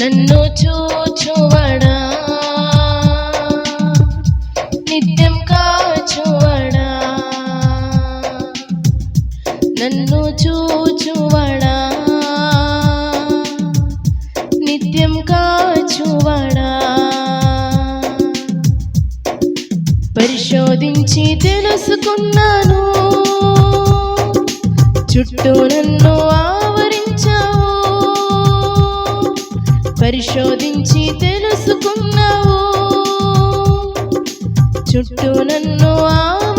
నన్ను చూచువడా? నిత్యం కాచువడా? నన్ను చూచువడా? నిత్యం కాచువడా? పరిశోధించి తెలుసుకున్నాను. చుట్టూ నన్ను పరిశోధించి తెలుసుకున్నావు. చుట్టూ నన్ను ఆ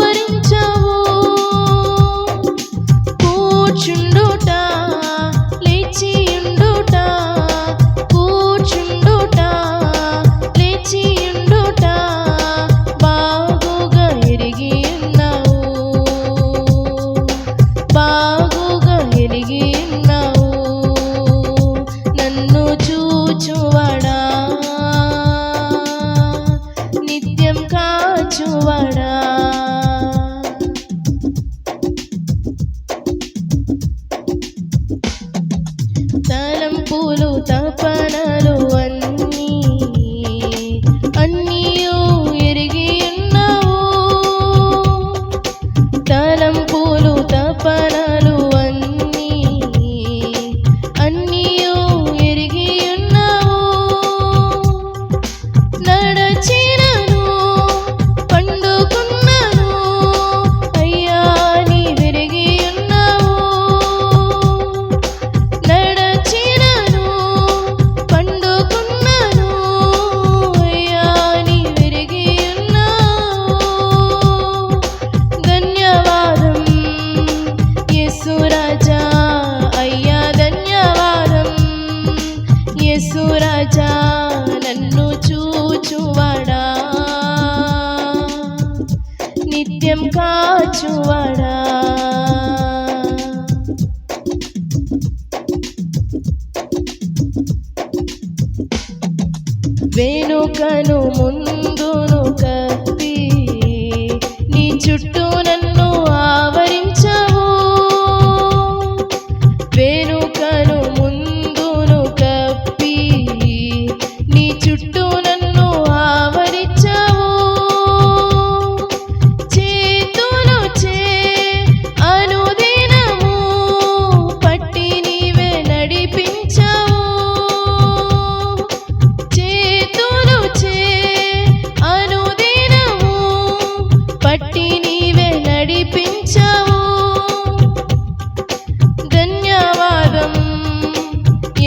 కాచువడా వెనుకను ముందును కత్తి నీ చుట్టూ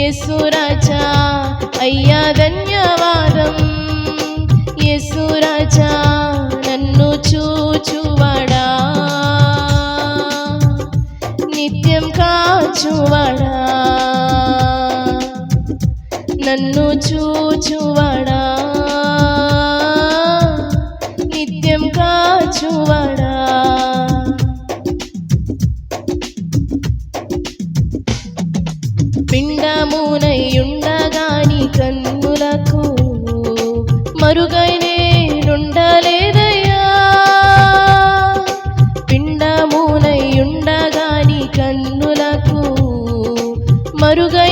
యేసురాజా అయ్యా ధన్యవాదం. యేసురాజా నన్ను చూచువడా? నిత్యం కాచువాడా? నన్ను చూచువాడా? నిత్యం కాచువాడా? మరుగై నేనుండలేదయ్యా పిండమునై ఉండగాని కన్నులకు మరుగై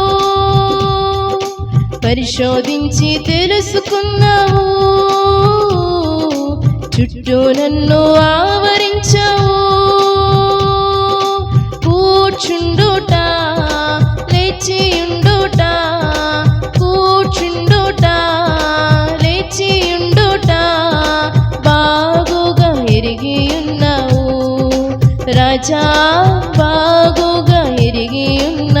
పరిశోధించి తెలుసుకున్నావు. చుట్టూ నన్ను ఆవరించావు. కూర్చుండుట లేచియుండుట కూర్చుండుట లేచియుండుట బాగుగా ఎరిగి ఉన్నావు. రాజా బాగుగా ఎరిగి ఉన్నావు